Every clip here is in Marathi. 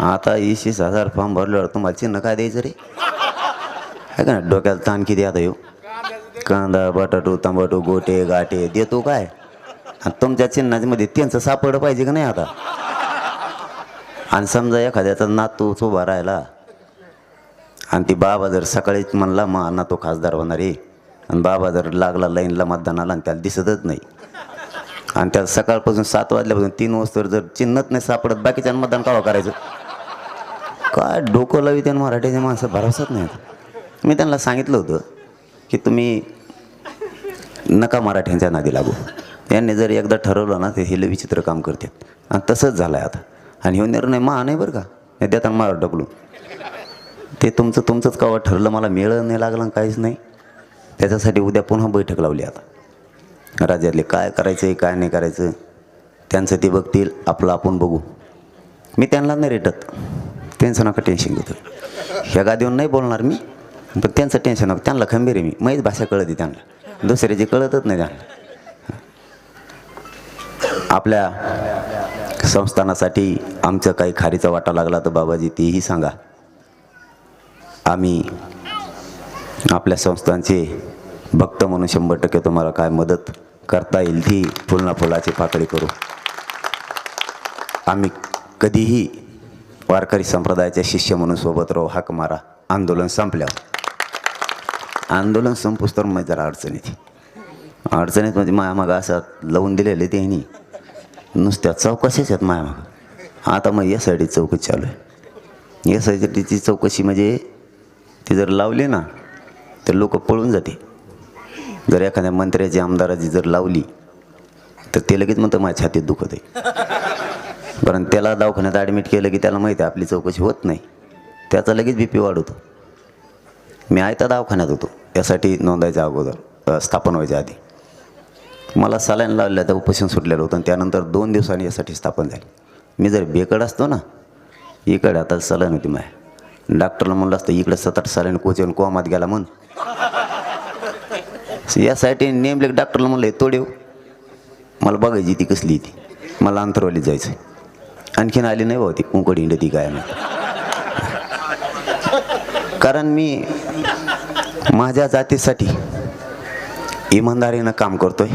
आता वीस हजार फॉर्म भरल्यावर तुम्हाला चिन्ह काय द्यायचं रे? आहे का ना डोक्याला ताण किती आता येऊ कांदा बटाटो तंबाटू गोटे गाटे देतो काय? आणि तुमच्या चिन्हामध्ये त्यांचं सापडलं पाहिजे का नाही आता? आणि समजा एखाद्याचा नातूच उभा राहिला आणि ती बाबा जर सकाळीच म्हणला मग नातो खासदार होणार आहे. आणि बाबा जर लागला लाईनला मतदानाला आणि त्याला दिसतच नाही. आणि त्याला सकाळपासून सात वाजल्यापासून तीन वाजता जर चिन्हच नाही सापडत बाकीच्या मतदान कावा करायचं? काय डोकं लावी त्यानं मराठीच्या माणसं? भरवसत नाहीत मी त्यांना सांगितलं होतं की तुम्ही नका मराठ्यांच्या नादी लागू. यांनी जर एकदा ठरवलं ना ते हे विचित्र काम करतात. आणि तसंच झालं आहे आता. आणि हे निर्णय मा नाही बरं का. हे देताना मार ढकलून. ते तुमचं तुमचंच कावा ठरलं मला मिळं नाही लागलं आणि काहीच नाही. त्याच्यासाठी उद्या पुन्हा बैठक लावली आता. राज्यातले काय करायचं आहे काय नाही करायचं त्यांचं ते बघतील आपलं आपण बघू. मी त्यांना नाही रेटत. त्यांचं नका टेन्शन घेतो ह्या गादीवर नाही बोलणार मी पण त्यांचं टेन्शन नको. त्यांना खंबीर आहे मी. माहीत भाषा कळते त्यांना. दुसऱ्याची कळतच नाही त्यांना. आपल्या संस्थानासाठी आमचं काही खारीचा वाटा लागला तर बाबाजी तेही सांगा. आम्ही आपल्या संस्थांचे भक्त म्हणून शंभर टक्के तुम्हाला काय मदत करता येईल ती फुलना फुलाची पाकळी करू. आम्ही कधीही वारकरी संप्रदायाचे शिष्य म्हणून सोबत राहू हाक मारा. आंदोलन संपल्यावर. आंदोलन संपूस तर मग जरा अडचणीत अडचणीत म्हणजे मायामागं असं लावून दिलेले त्यांनी नुसत्या चौकशीच आहेत मायामागं आता मग एस आय डी चौकशी चालू आहे. एस आय डीची चौकशी म्हणजे ती जर लावली ना तर लोक पळून जाते. जर एखाद्या मंत्र्याची आमदाराची जर लावली तर ते लगेच म्हणतं माझ्या छातीत दुखत आहे कारण त्याला दवाखान्यात ॲडमिट केलं की त्याला माहिती आहे आपली चौकशी होत नाही. त्याचा लगेच बी पी वाढवतो. मी आयता दवाखान्यात होतो. यासाठी नोंदायच्या अगोदर स्थापन व्हायच्या आधी. मला सलाईन लावलेलं तर उपोषण सुटलेलं होतं आणि त्यानंतर दोन दिवसांनी यासाठी स्थापन झाली. मी जर बेकड असतो ना इकडे आता सलाईन होती माय. डॉक्टरला म्हणलं असतं इकडे सतत सलाईन कोचून कोमात गेला म्हण. यासाठी नेमले डॉक्टरला म्हणलं तोडेव हो. मला बघायची ती कसली ती. मला अंतरवालीत जायचं आणखीन आली नाही भाऊ ती. कुंकड हिंड ती काय नाही कारण मी माझ्या जातीसाठी इमानदारीनं काम करतोय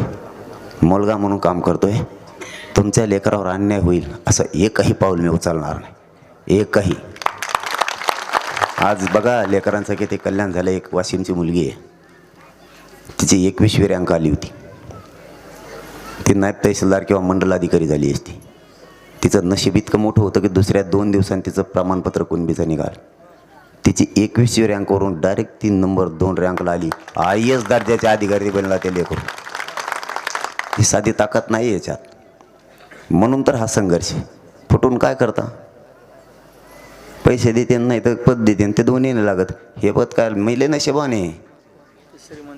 मुलगा म्हणून काम करतोय तुमच्या लेकरावर अन्याय होईल असं एकही पाऊल मी उचलणार नाही. एकही. आज बघा लेकरांचं किती कल्याण झालं. एक वाशिमची मुलगी आहे. तिची एकवीसवी रँक आली होती. ती नायब तहसीलदार किंवा मंडलाधिकारी झाली असती. तिचं नशीब इतकं मोठं होतं की दुसऱ्या दोन दिवसांनी तिचं प्रमाणपत्र कुणबीचं निघाल. तिची एकवीसवी रँकवरून डायरेक्ट तीन नंबर दोन रँकला आली. आय एस दर्जाच्या अधिकारी बनला ते लेकरू. ही साधी ताकद नाही याच्यात. म्हणून तर हा संघर्ष. फुटून काय करता? पैसे देते नाही तर पद देते ते दोन्ही नाही लागत. हे पद काय मैले नशिबाने?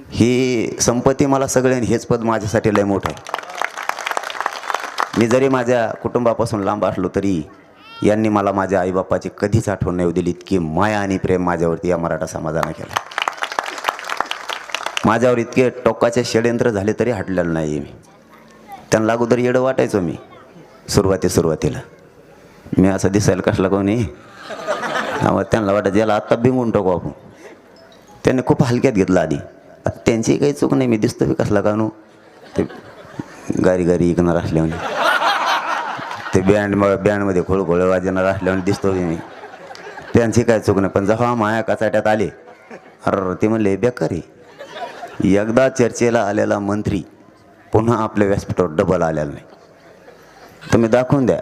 ही संपत्ती मला सगळ्यांनी हेच पद माझ्यासाठी लय मोठं आहे. मी जरी माझ्या कुटुंबापासून लांब असलो तरी यांनी मला माझ्या आईबापाची कधीच आठवण नाही दिली. इतकी माया आणि प्रेम माझ्यावरती या मराठा समाजानं केलं. माझ्यावर इतके टोकाचे षडयंत्र झाले तरी हटलेलं नाही मी. त्यांना अगोदर येडं वाटायचो मी सुरुवाती सुरुवातीला. मी असं दिसायला कसला कोणी? मग त्यांना वाटायचं याला आत्ता बिंगून टाकू आपण. त्यांनी खूप हलक्यात घेतलं आधी. आता त्यांची काही चूक नाही मी दिसतो बी कसला कानू. ते गारी गारी इकणार असल्यामुळे ते बँड बँडमध्ये खोळखोळ वाजणार असल्यामुळे दिसतो बी मी त्यांची काय चूक नाही पण जेव्हा माया कचाट्यात आले अर ते म्हणले बेकार एकदा चर्चेला आलेला मंत्री पुन्हा आपल्या व्यासपीठावर डबल आलेला नाही. तुम्ही दाखवून द्या.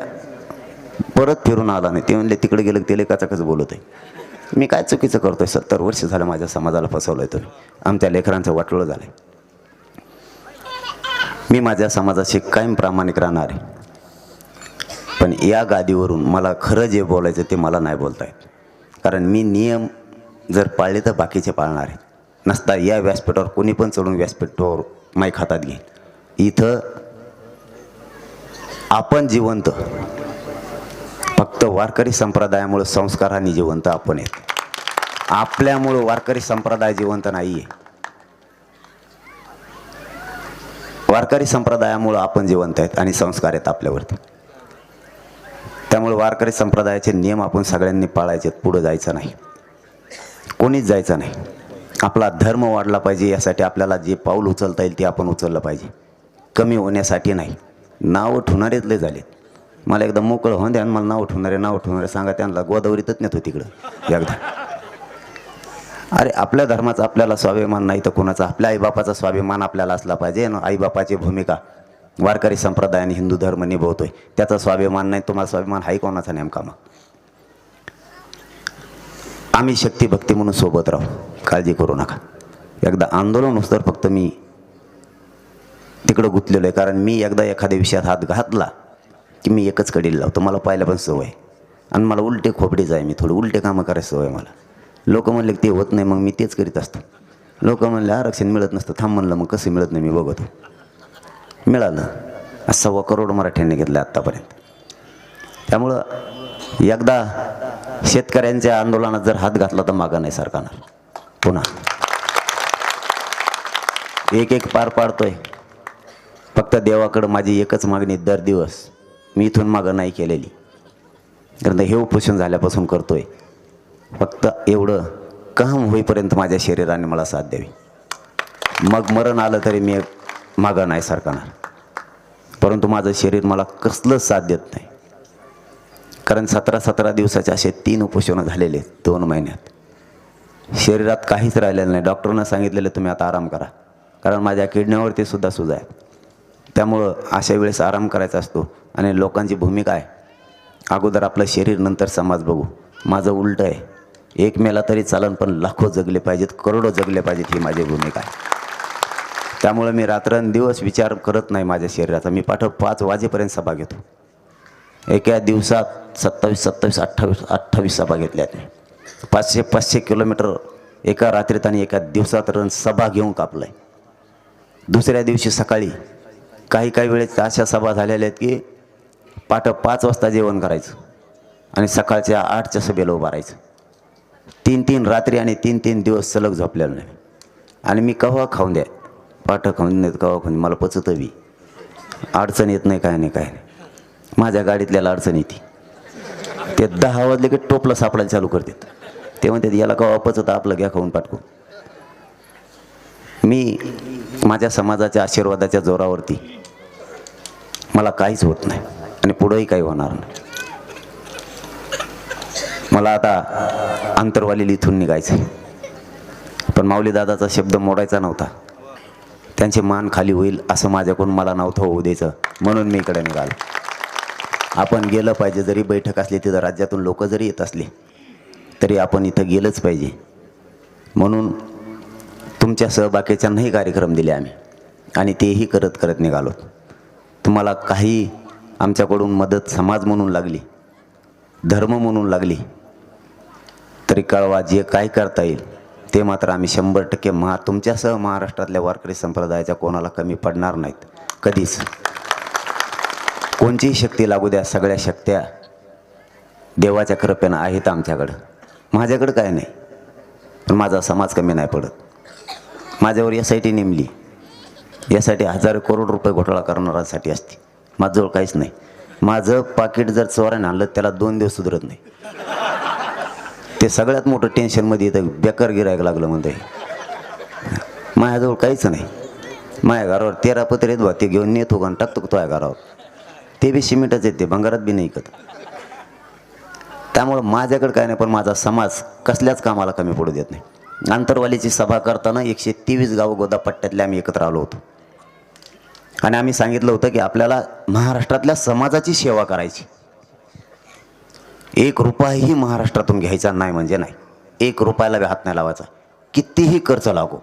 परत फिरून आला नाही. ते म्हणले तिकडे गेलं तिला ते कचाकच बोलत आहे. मी काय चुकीचं करतोय? सत्तर वर्ष झालं माझ्या समाजाला फसवलंय तुम्ही. आमच्या लेकरांचं वाटोळं झालंय. मी माझ्या समाजाशी कायम प्रामाणिक राहणार आहे. पण या गादीवरून मला खरं जे बोलायचं ते मला नाही बोलता येत. कारण मी नियम जर पाळले तर बाकीचे पाळणार आहेत. नसता या व्यासपीठावर कोणी पण चढून व्यासपीठावर माईक हातात घेईल. इथं आपण जिवंत फक्त वारकरी संप्रदायामुळं संस्काराने जिवंत आपण आहेत. आपल्यामुळं वारकरी संप्रदाय जिवंत नाही आहे वारकरी संप्रदायामुळं आपण जिवंत आहेत आणि संस्कार आहेत आपल्यावरती. त्यामुळे वारकरी संप्रदायाचे नियम आपण सगळ्यांनी पाळायचे पुढं जायचं नाही. कोणीच जायचं नाही. आपला धर्म वाढला पाहिजे यासाठी आपल्याला जे पाऊल उचलता येईल ते आपण उचललं पाहिजे. कमी होण्यासाठी नाही. नाव ठेवणारेच झाले झालेत. मला एकदा मोकळं होऊन द्या आणि मला नाव ठेवणारे नाव ठेवणारे सांगा. त्यांना गोदावरीतच नेतो तिकडं. एकदा. अरे आपल्या धर्माचा आपल्याला स्वाभिमान नाही तर कोणाचा? आपल्या आईबापाचा स्वाभिमान आपल्याला असला पाहिजे ना आईबापाची भूमिका वारकरी संप्रदाय आणि हिंदू धर्म निभवतोय. त्याचा स्वाभिमान नाही तुम्हाला स्वाभिमान हाही कोणाचा नेमका मग? आम्ही शक्ती भक्ती म्हणून सोबत राहू. काळजी करू नका. एकदा आंदोलन तर फक्त मी तिकडं गुंतलेलो आहे. कारण मी एकदा एखाद्या विषयात हात घातला की मी एकच कडील लावतो. मला पाहिलं पण सवय आणि मला उलटे खोपडीच आहे मी थोडी. उलटे कामं करायची सवय मला. लोक म्हणले ते होत नाही मग मी तेच करीत असतो. लोक म्हणले आरक्षण मिळत नसतं. थांब म्हणलं मग कसं मिळत नाही मी बघतो. मिळालं. सव्वा करोड मराठ्यांनी घेतलं आत्तापर्यंत त्यामुळं एकदा शेतकऱ्यांच्या आंदोलनात जर हात घातला तर मागं नाही सरकारनं. पुन्हा. एक एक पार पाडतोय. फक्त देवाकडं माझी एकच मागणी दर दिवस मी इथून मागं नाही केलेली. कारण हे उपोषण झाल्यापासून करतोय. फक्त एवढं काम होईपर्यंत माझ्या शरीराने मला साथ द्यावी. मग मरण आलं तरी मी मागं नाही सरकणार परंतु माझं शरीर मला कसलंच साथ देत नाही. कारण सतरा सतरा दिवसाचे असे तीन उपोषणं झालेले आहेत दोन महिन्यात. शरीरात काहीच राहिलेलं नाही. डॉक्टरनं सांगितलेलं तुम्ही आता आराम करा. कारण माझ्या किडण्यावरती सुद्धा सुजा आहे. त्यामुळं अशा वेळेस आराम करायचा असतो. आणि लोकांची भूमिका आहे. अगोदर आपलं शरीर नंतर समाज बघू. माझं उलटं आहे. एक मेला तरी चालन पण लाखो जगले पाहिजेत करोडो जगले पाहिजेत ही माझी भूमिका आहे. त्यामुळं मी रात्रंदिवस विचार करत नाही माझ्या शरीराचा. मी पाठ पाच वाजेपर्यंत सभा घेतो. एका दिवसात सत्तावीस सत्तावीस अठ्ठावीस अठ्ठावीस सभा घेतल्यात मी पाचशे पाचशे किलोमीटर एका रात्रीत आणि एका दिवसात रन सभा घेऊन कापलं आहे दुसऱ्या दिवशी सकाळी काही काही वेळेस अशा सभा झालेल्या आहेत की पाठ पाच वाजता जेवण करायचं आणि सकाळच्या आठच्या सभेला उभं राहायचं. तीन तीन रात्री आणि तीन तीन दिवस सलग झोपलेलं नाही. आणि मी कव्हा खाऊन द्या. पाठ खाऊन देत कव्हा खाऊन मला पचत बी अडचण येत नाही काय नाही काय नाही. माझ्या गाडीतल्याला अडचण येते. ते दहा वाजले की टोपलं सापडायला चालू करतात. ते म्हणतात याला कवा हो पचत आपलं घ्या खाऊन पाठकून मी माझ्या समाजाच्या आशीर्वादाच्या जोरावरती मला काहीच होत नाही आणि पुढंही काही होणार नाही. मला आता आंतरवालीला इथून निघायचं पण माऊली दादाचा शब्द मोडायचा नव्हता. त्यांचे मान खाली होईल असं माझ्याकडून मला नव्हतं होऊ द्यायचं. म्हणून मी इकडे निघालो. आपण गेलं पाहिजे जरी बैठक असली तिथं राज्यातून लोक जरी येत असले तरी आपण इथं गेलंच पाहिजे. म्हणून तुमच्या सहबाकीच्यांनाही कार्यक्रम दिले आम्ही. आणि तेही करत करत निघालो. तुम्हाला काही आमच्याकडून मदत समाज म्हणून लागली धर्म म्हणून लागली तरी कळवा जे काय करता येईल. ते मात्र आम्ही शंभर टक्के महा तुमच्यासह महाराष्ट्रातल्या वारकरी संप्रदायाच्या कोणाला कमी पडणार नाहीत. कधीच. कोणतीही शक्ती लागू द्या सगळ्या शक्त्या देवाच्या कृपेनं आहेत आमच्याकडं. माझ्याकडं काय नाही. पण माझा समाज कमी नाही पडत. माझ्यावर एस आय टी नेमली. यासाठी हजारो करोड रुपये घोटाळा करणाऱ्यांसाठी असते. माझ्याजवळ काहीच नाही. माझं पाकिट जर चोराने आणलं त्याला दोन दिवस सुधरत नाही. ते सगळ्यात मोठं टेन्शनमध्ये येतं बेकार गिरायक लागलं म्हणते. माझ्याजवळ काहीच नाही. माझ्या घरावर तेरा पत्र येत बा ते घेऊन नेतो का टाकतो का तुझ्या घरावर. ते बी सिमेंटच येते भंगारात बी नाही ऐकत त्यामुळं माझ्याकडे काय नाही पण माझा समाज कसल्याच कामाला कमी पडू देत नाही. आंतरवालीची सभा करताना एकशे तेवीस गावं गोदापट्ट्यातले आम्ही एकत्र आलो होतो. आणि आम्ही सांगितलं होतं की आपल्याला महाराष्ट्रातल्या समाजाची सेवा करायची. एक रुपयाही महाराष्ट्रातून घ्यायचा नाही म्हणजे नाही. एक रुपयाला बी हात नाही लावायचा. कितीही खर्च लागो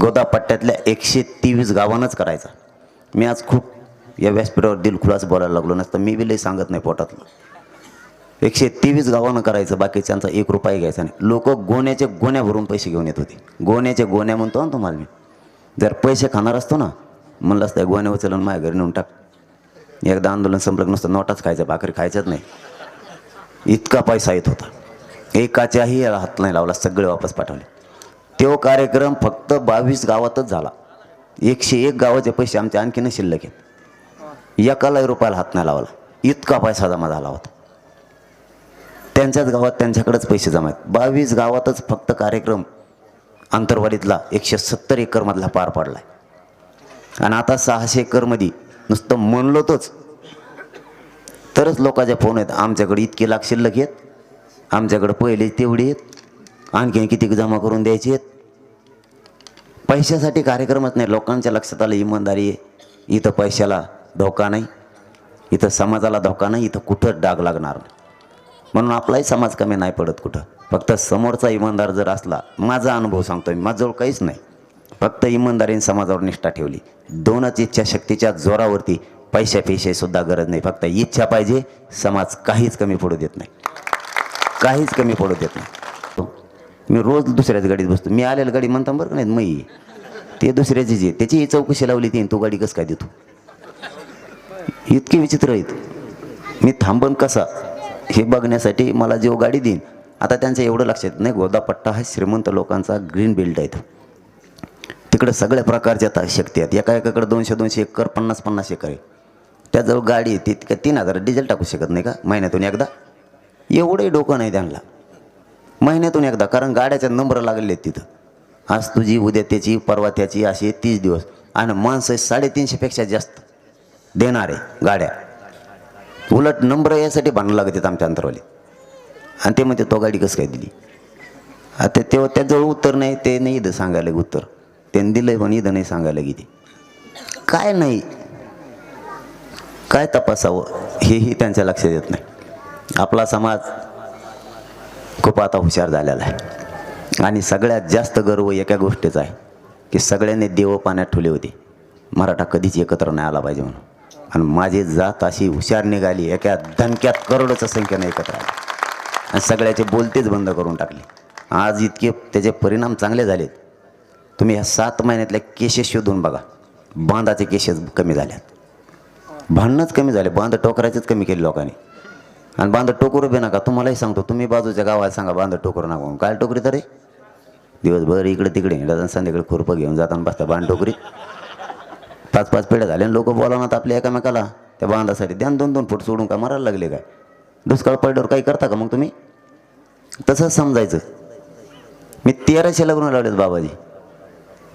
गोदापट्ट्यातल्या एकशे तेवीस गावांनाच करायचा. मी आज खूप या व्यासपीठावर दिलखुलास बोलायला लागलो नसतं मी बी लई सांगत नाही पोटातलं. एकशे तेवीस गावानं करायचं बाकीच्यांचा एक रुपया घ्यायचा नाही. लोक गोण्याच्या गोण्या भरून पैसे घेऊन येत होते. गोण्याच्या गोण्या म्हणतो ना तुम्हाला मी. जर पैसे खाणार असतो ना म्हणलं असतं गोण्या उचलून माझ्या घरी नेऊन टाक. एकदा आंदोलन संपलं नसतं नोटाच खायचं भाकरी खायचंच नाही. इतका पैसा येत होता. एकाच्याही याला हात नाही लावला सगळे वापस पाठवले. तो कार्यक्रम फक्त बावीस गावातच झाला. एकशे एक गावाचे पैसे आमचे आणखीन शिल्लक आहेत. एकालाही रुपयाला हात नाही लावला. इतका पैसा जमा झाला होता. त्यांच्याच गावात त्यांच्याकडेच पैसे जमा आहेत. बावीस गावातच फक्त कार्यक्रम अंतरवाडीतला एकशे सत्तर एकरमधला पार पडला आहे आणि आता सहाशे एकरमध्ये नुसतं म्हणलो तोच तरच लोकांच्या फोन आहेत. आमच्याकडे इतके लाख शिल्लक आहेत. आमच्याकडे पहिले तेवढे आहेत. आणखीन किती जमा करून द्यायचे आहेत. पैशासाठी कार्यक्रमच नाही. लोकांच्या लक्षात आलं इमानदारी आहे. इथं पैशाला धोका नाही. इथं समाजाला धोका नाही. इथं कुठं डाग लागणार नाही. म्हणून आपलाही समाज कमी नाही पडत कुठं. फक्त समोरचा इमानदार जर असला माझा अनुभव सांगतो मी. माझजवळ काहीच नाही. फक्त इमानदारीने समाजावर निष्ठा ठेवली. दोनच इच्छाशक्तीच्या जोरावरती पैशा पैशासुद्धा गरज नाही. फक्त इच्छा पाहिजे समाज काहीच कमी पडू देत नाही. काहीच कमी पडू देत नाही. मी रोज दुसऱ्याच गाडीत बसतो. मी आलेलं गाडी म्हणता बरं का नाही मी ते दुसऱ्याची जे त्याची चौकशी लावली ती तू गाडी कसं काय देतो? इतकी विचित्र आहेत मी थांबन कसा? हे बघण्यासाठी मला जेव्हा गाडी देईन आता त्यांचं एवढं लक्षात नाही. गोदापट्टा हा श्रीमंत लोकांचा ग्रीन बेल्ट आहे तिकडं सगळ्या प्रकारच्या आता शक्ती आहेत. एका एकाकडे दोनशे दोनशे एकर पन्नास पन्नास एकर आहे. त्याजवळ गाडी आहे ती तीन हजार डिझेल टाकू शकत नाही का? महिन्यातून एकदा. एवढंही डोकं नाही त्यांना. महिन्यातून एकदा कारण गाड्याच्या नंबर लागलेले आहेत तिथं. आज तुझी उद्या त्याची परवा त्याची अशी तीस दिवस. आणि माणसं साडेतीनशेपेक्षा जास्त देणारे गाड्या. उलट नंबर यासाठी भांडणं लागत आहेत आमच्या अंतरवाली. आणि ते म्हणते तो गाडी कसं काय दिली? आता तेव्हा त्याजवळ उत्तर नाही ते नाही इथं सांगायला उत्तर. त्यांनी दिलं पण इथं नाही सांगायला किती काय नाही. काय तपासावं? हेही त्यांच्या लक्षात येत नाही. आपला समाज खूप आता हुशार झालेला आहे. आणि सगळ्यात जास्त गर्व एका गोष्टीचा आहे की सगळ्यांनी देव पाण्यात ठेवले होते. मराठा कधीच एकत्र नाही आला पाहिजे म्हणून. आणि माझी जात अशी हुशार निघाली एका धनक्यात करोडोच्या संख्येनं एकत्र आली. आणि सगळ्याचे बोलतेच बंद करून टाकले. आज इतके त्याचे परिणाम चांगले झालेत. तुम्ही ह्या सात महिन्यातल्या केसेस शोधून बघा. बांधाचे केसेस कमी झाल्यात. भांडणंच कमी झाले बांध टोकराचेच कमी केले लोकांनी. आणि बांध टोकरू बी नका तुम्हालाही सांगतो तुम्ही बाजूच्या गावाला सांगा बांध टोकरू नका काय टोकरी तरी? दिवसभर इकडे तिकडे हिंडत आणि संध्याकाळी खुरपं घेऊन जाताना बसता बांध टोकरीत पाच पाच पिढ्या झाल्या लोक बोलावणार आपल्या एकामेकाला त्या बांधासाठी द्या दोन दोन फूट सोडून का मारायला लागले काय? दुष्काळ पडल्यावर काही करता का मग तुम्ही? तसंच समजायचं. मी तेराशे लग्न लावलेत बाबाजी.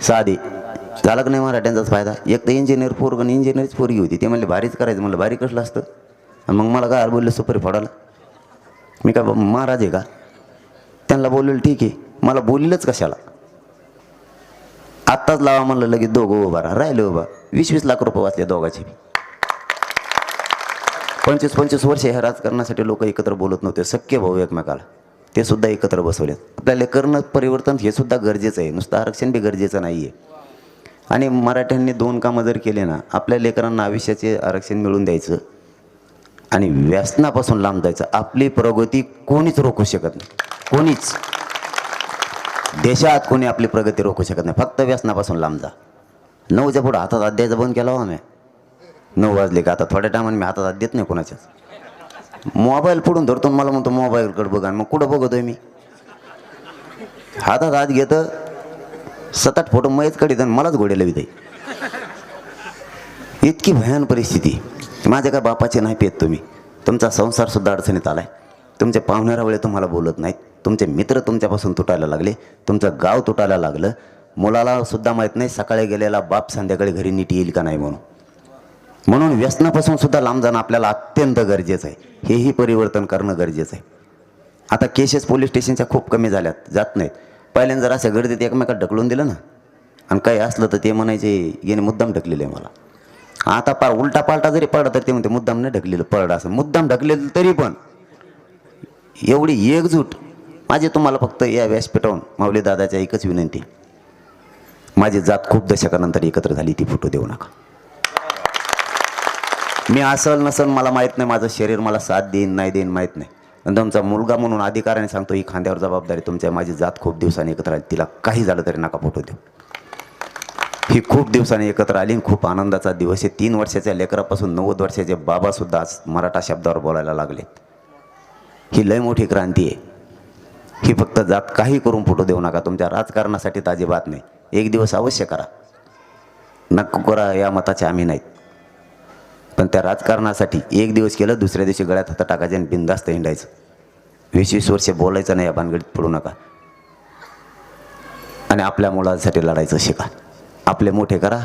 साधी. झालं नाही मराठ्यांचाच फायदा? एक तर इंजिनियर पोरगण इंजिनियरच पोरगी होती. ते म्हणले भारीच करायचं. म्हणलं भारी कसलं असतं? आणि मग मला काय बोलले सुपारी फोडायला. मी काय महाराज आहे का? त्यांना बोललेलं ठीक आहे. मला बोललेलंच कशाला? आत्ताच लावा म्हणलं लगेच दोघं उभा राहा. राहिले उभा. वीस वीस लाख रुपये वाचले दोघाचे पंचवीस पंचवीस वर्ष हे राजकारणासाठी लोक एकत्र बोलत नव्हते. सख्य भाऊ एकमेकाला. ते सुद्धा एकत्र बसवलेत. आपल्याला करणं परिवर्तन हे सुद्धा गरजेचं आहे. नुसतं आरक्षण बी गरजेचं नाही आहे आणि मराठ्यांनी दोन कामं जर केले ना आपल्या लेकरांना आयुष्याचे आरक्षण मिळून द्यायचं आणि व्यसनापासून लांब जायचं. आपली प्रगती कोणीच रोखू शकत नाही. कोणीच. देशात कोणी आपली प्रगती रोखू शकत नाही. फक्त व्यसनापासून लांब जा. नऊच्या पुढं हातात हात द्यायचा बंद केला हो मी नऊ वाजले का? आता थोड्या टायमाने मी हातात हात देत नाही कोणाच्याच. मोबाईल पुढून धरतो मला म्हणतो मोबाईलकडे बघा मग कुठं बघतोय मी? हातात हात घेतं सात आठ फोटो मयच काढीत आणि मलाच घोड्याला विधाई इतकी भयान परिस्थिती. माझ्या काय बापाचे नाही पेत तुम्ही. तुमचा संसारसुद्धा अडचणीत आलाय. तुमच्या पाहुण्यारा तुम्हाला बोलत नाहीत. तुमचे मित्र तुमच्यापासून तुटायला लागले. तुमचं गाव तुटायला लागलं. मुलाला सुद्धा माहीत नाही सकाळी गेलेला बाप संध्याकाळी घरी नीट येईल का नाही म्हणून. म्हणून व्यसनापासून सुद्धा लांब जाणं आपल्याला अत्यंत गरजेचं आहे. हेही परिवर्तन करणं गरजेचं आहे. आता केसेस पोलीस स्टेशनच्या खूप कमी झाल्यात. जात नाहीत. पहिल्यांदा जर असं गर्दीत एकमेकात ढकलून दिलं ना आणि काही असलं तर ते म्हणायचे याने मुद्दाम ढकलेलं आहे मला. आता पा उलटा पालटा जरी पडला तर ते म्हणते मुद्दाम नाही ढकलेलं पडलं असं. मुद्दाम ढकलेलं तरी पण एवढी एकजूट माझी तुम्हाला फक्त या व्यासपीठावून माऊली दादाच्या एकच विनंती माझी जात खूप दशकानंतर एकत्र झाली ती फोटो देऊ नका. मी असल नसल मला माहीत नाही माझं शरीर मला साथ देईन नाही देईन माहीत नाही. आणि तुमचा मुलगा म्हणून अधिकाराने सांगतो ही खांद्यावर जबाबदारी तुमच्या माझी जात खूप दिवसांनी एकत्र आली. तिला काही झालं तरी नका फोटो देऊ. ही खूप दिवसांनी एकत्र आली आणि खूप आनंदाचा दिवस आहे. तीन वर्षाच्या लेकरापासून नव्वद वर्षाचे बाबासुद्धा आज मराठा शब्दावर बोलायला लागलेत. ही लय मोठी क्रांती आहे. ही फक्त जात काही करून फोटो देऊ नका. तुमच्या राजकारणासाठी ताजी बात नाही. एक दिवस अवश्य करा. नको करा या मताचे आम्ही नाहीत. पण त्या राजकारणासाठी एक दिवस केलं दुसऱ्या दिवशी गळ्यात हातात टाकायचं आणि बिंदास्त हिंडायचं. वीस वीस वर्ष बोलायचं नाही या भानगडीत पडू नका. आणि आपल्या मुलांसाठी लढायचं शिका. आपले मोठे करा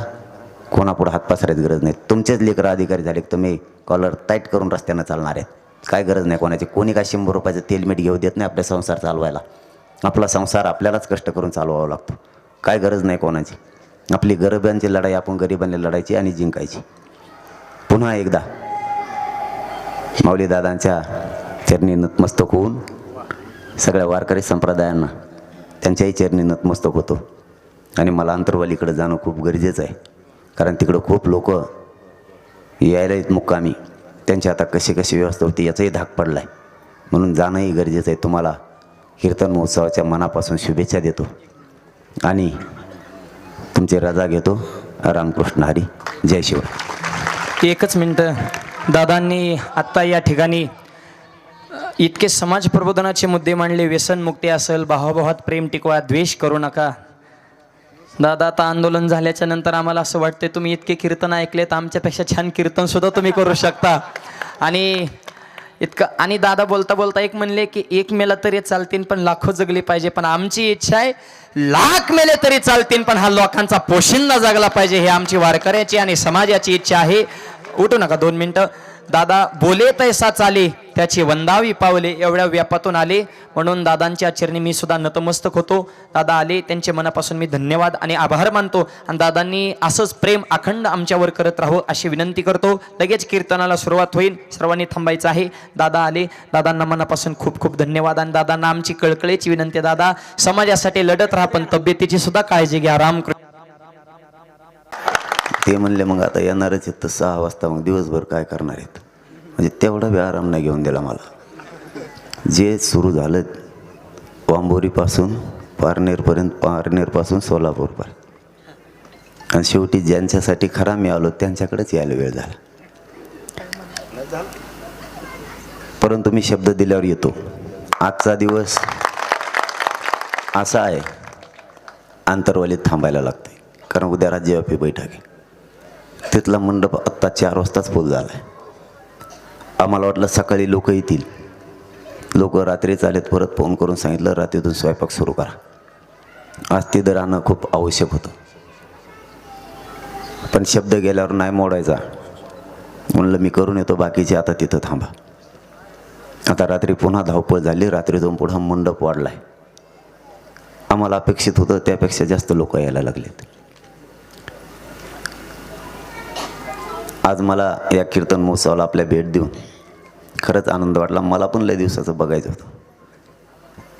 कोणापुढं हात पसरायची गरज नाही. तुमचेच लेकरं अधिकारी झाले तुम्ही कॉलर टाईट करून रस्त्यानं चालणार आहेत. काय गरज नाही कोणाची. कोणी काय शंभर रुपयाचं तेल मीठ घेऊ देत नाही आपल्या संसार चालवायला. आपला संसार आपल्यालाच कष्ट करून चालवावा लागतो. काय गरज नाही कोणाची. आपली गरिबांची लढाई आपण गरिबांनी लढायची आणि जिंकायची. पुन्हा एकदा माऊलीदादांच्या चरणी नतमस्तक होऊन सगळ्या वारकरी संप्रदायांना त्यांच्याही चरणी नतमस्तक होतो. आणि मला अंतरवालीकडे जाणं खूप गरजेचं आहे. कारण तिकडं खूप लोक यायला आहेत मुक्कामी. त्यांची आता कशी कशी व्यवस्था होती याचाही धाक पडला आहे म्हणून जाणंही गरजेचं आहे. तुम्हाला कीर्तन महोत्सवाच्या मनापासून शुभेच्छा देतो. आणि तुमची रजा घेतो. रामकृष्ण हरी. जय शिवराय एकच मिनटं. दादांनी आत्ता या ठिकाणी इतके समाज प्रबोधनाचे मुद्दे मांडले व्यसनमुक्ती असेल भावाभावात प्रेम टिकवा द्वेष करू नका. दादा आता आंदोलन झाल्याच्यानंतर आम्हाला असं वाटते तुम्ही इतके कीर्तन ऐकलेत आमच्यापेक्षा छान कीर्तनसुद्धा तुम्ही करू शकता. आणि इतकं आणि दादा बोलता बोलता एक म्हणले की एक मेला तरी चालतील पण लाखो जगली पाहिजे. पण आमची इच्छा आहे लाख मेले तरी चालतील पण हा लोकांचा पोशिंदा जगला पाहिजे. हे आमची वारकऱ्याची आणि समाजाची इच्छा आहे. उठू नका दोन मिनिटं. दादा बोले तैसा चाले त्याची वंदावी पावले एवढ्या व्यापातून आले. म्हणून दादांच्या चरणी मी सुद्धा नतमस्तक होतो. दादा आले त्यांचे मनापासून मी धन्यवाद आणि आभार मानतो. आणि दादांनी असंच प्रेम अखंड आमच्यावर करत राहो अशी विनंती करतो. लगेच कीर्तनाला सुरुवात होईल. सर्वांनी थांबायचं आहे. दादा आले दादांना मनापासून खूप खूप धन्यवाद. आणि दादांना आमची कळकळीची विनंती दादा समाजासाठी लढत राहा पण तब्येतीची सुद्धा काळजी घ्या. रामकृष्ण. ते म्हणले मग आता येणारच आहेत तर सहा वाजता मग दिवसभर काय करणार आहेत? म्हणजे तेवढा वेळ आराम नाही घेऊन दिला मला. जे सुरू झालं वांबोरीपासून पारनेरपर्यंत पारनेरपासून सोलापूरपर्यंत. आणि शेवटी ज्यांच्यासाठी खरा मी आलो त्यांच्याकडेच यायला वेळ झाला. परंतु मी शब्द दिल्यावर येतो. आजचा दिवस असा आहे आंतरवालीत थांबायला लागते कारण उद्या राज्यव्यापी बैठक आहे. तिथला मंडप आत्ता चार वाजताच फुल झाला आहे आम्हाला वाटलं सकाळी लोक येतील. लोक रात्री चालेत परत फोन करून सांगितलं रात्रीतून स्वयंपाक सुरू करा. आज तिथं राहणं खूप आवश्यक होतं. पण शब्द गेल्यावर नाही मोडायचा. म्हणलं मी करून येतो बाकीचे आता तिथं थांबा. आता रात्री पुन्हा धावपळ झाली रात्रीतून पुन्हा मंडप वाढला आहे आम्हाला अपेक्षित होतं त्यापेक्षा जास्त लोक यायला लागलेत. आज मला या कीर्तन महोत्सवाला आपल्या भेट देऊन खरंच आनंद वाटला. मला पण लय दिवसाचं बघायचं होतं.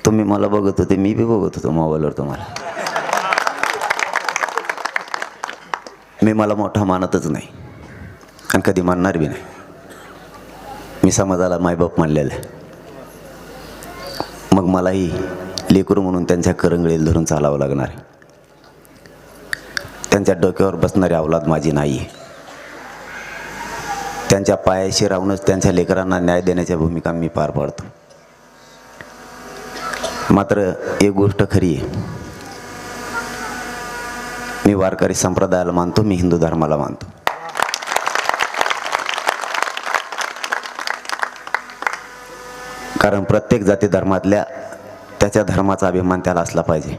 तुम्ही मला बघत होते मी बी बघत होतो मोबाईलवर तुम्हाला. मी मला मोठा मानतच नाही. आणि कधी मानणार बी नाही. मी समाजाला मायबाप मानलेलं आहे. मग मलाही लेकरू म्हणून त्यांच्या करंगळीला धरून चालावं लागणार आहे. त्यांच्या डोक्यावर बसणारी अवलाद माझी नाही आहे त्यांच्या पायाशी राहूनच त्यांच्या लेकरांना न्याय देण्याच्या भूमिका मी पार पाडतो. मात्र एक गोष्ट खरी आहे. मी वारकरी संप्रदायाला मानतो मी हिंदू धर्माला मानतो. कारण प्रत्येक जाती धर्मातल्या त्याच्या धर्माचा अभिमान त्याला असला पाहिजे.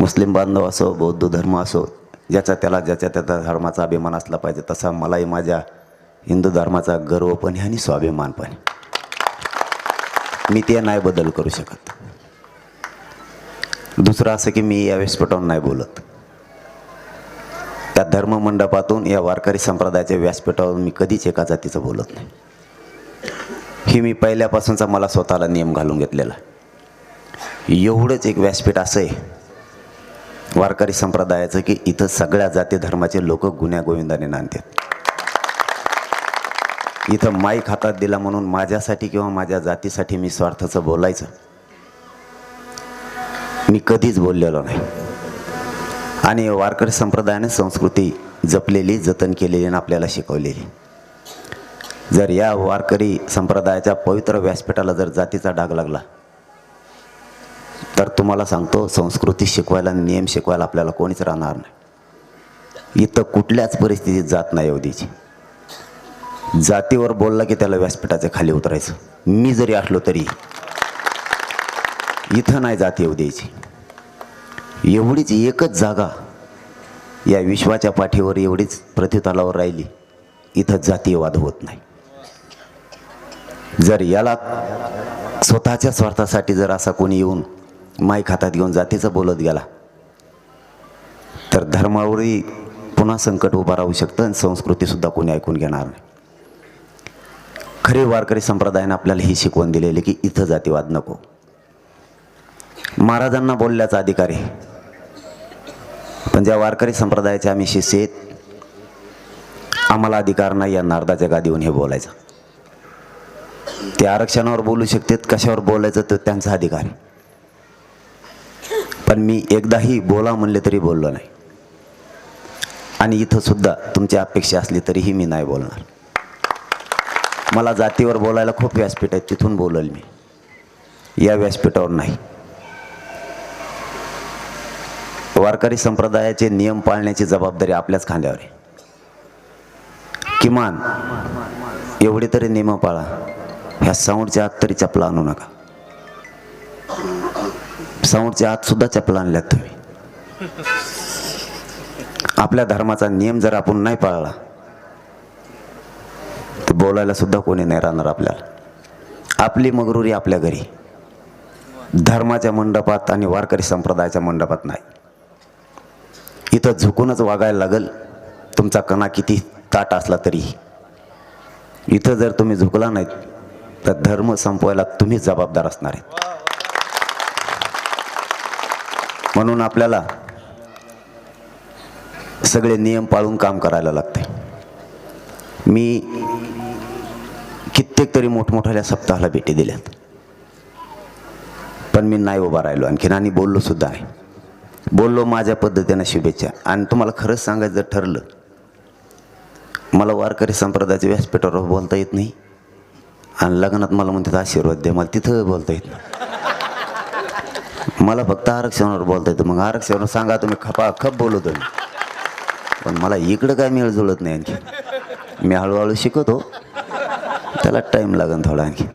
मुस्लिम बांधव असो बौद्ध धर्म असो ज्याचा त्याला ज्याच्या त्याच्या धर्माचा अभिमान असला पाहिजे तसा मलाही माझ्या हिंदू धर्माचा गर्व पण आहे आणि स्वाभिमान पण मी ते नाही बदल करू शकत. दुसरं असं की मी या व्यासपीठावर नाही बोलत. त्या धर्ममंडपातून या वारकरी संप्रदायाच्या व्यासपीठावरून मी कधीच एका जातीचं बोलत नाही. ही मी पहिल्यापासूनचा मला स्वतःला नियम घालून घेतलेला एवढंच एक व्यासपीठ असं आहे वारकरी संप्रदायाचं की इथं सगळ्या जाती धर्माचे लोक गुन्ह्या गोविंदाने नांदतात. इथं माईक हातात दिला म्हणून माझ्यासाठी किंवा माझ्या जातीसाठी मी स्वार्थाचं बोलायचं. मी कधीच बोललेलो नाही. आणि वारकरी संप्रदायाने संस्कृती जपलेली जतन केलेली आणि आपल्याला शिकवलेली. जर या वारकरी संप्रदायाच्या पवित्र व्यासपीठाला जर जातीचा डाग लागला तर तुम्हाला सांगतो संस्कृती शिकवायला नियम शिकवायला आपल्याला कोणीच राहणार नाही. इथं कुठल्याच परिस्थितीत जात नाही अवधीची जातीवर बोलला की त्याला व्यासपीठाच्या खाली उतरायचं. मी जरी असलो तरी इथं नाही जात येऊ द्यायची. एवढीच एकच जागा या विश्वाच्या पाठीवर एवढीच प्रतितालावर राहिली इथं जातीयवाद होत नाही. जर याला स्वतःच्या स्वार्थासाठी जर असा कोणी येऊन माईक हातात घेऊन जातीचं बोलत गेला तर धर्मावरही पुन्हा संकट उभं राहू शकतं आणि संस्कृतीसुद्धा कोणी ऐकून घेणार नाही. खरे वारकरी संप्रदायानं आपल्याला ही शिकवण दिलेली की इथं जातीवाद नको. महाराजांना बोलण्याचा अधिकार आहे. पण ज्या वारकरी संप्रदायाचे आम्ही शिष्य आहेत आम्हाला अधिकार नाही या नारदाच्या गादीहून हे बोलायचं. ते आरक्षणावर बोलू शकतात कशावर बोलायचं तो त्यांचा अधिकार पण मी एकदाही बोला म्हणले तरी बोललो नाही. आणि इथं सुद्धा तुमची अपेक्षा असली तरीही मी नाही बोलणार. मला जातीवर बोलायला खूप व्यासपीठ आहेत तिथून बोलल मी. या व्यासपीठावर नाही. वारकरी संप्रदायाचे नियम पाळण्याची जबाबदारी आपल्याच खांद्यावर आहे. किमान एवढे तरी नियम पाळा. ह्या साऊंडच्या आत तरी चपला आणू नका. साऊंडच्या आत सुद्धा चपला आणल्यात तुम्ही. आपल्या धर्माचा नियम जर आपण नाही पाळला तर बोलायला सुद्धा कोणी नाही राहणार आपल्याला. आपली मगरुरी आपल्या घरी. धर्माच्या मंडपात आणि वारकरी संप्रदायाच्या मंडपात नाही. इथं झुकूनच वागायला लागल तुमचा कणा किती ताट असला तरी. इथं जर तुम्ही झुकला नाहीत तर धर्म संपवायला तुम्हीच जबाबदार असणार आहेत. म्हणून आपल्याला सगळे नियम पाळून काम करायला लागते मी कित्येक तरी मोठमोठ्या सप्ताहाला भेटी दिल्यात. पण मी नाही उभा राहिलो आणखीन. आणि बोललो सुद्धा नाही बोललो माझ्या पद्धतीनं शुभेच्छा. आणि तुम्हाला खरंच सांगायचं जर ठरलं मला वारकरी संप्रदायाच्या व्यासपीठावर बोलता येत नाही. आणि लग्नात मला म्हणतात आशीर्वाद द्या. मला तिथं बोलता येत नाही. मला फक्त आरक्षणावर बोलता येतं. मग आरक्षणावर सांगा तुम्ही खपा खप बोलवतो मी पण मला इकडं काय मिळ जुळत नाही आणखी. मी हळूहळू शिकवतो त्याला टाईम लागेल थोडा आणखी.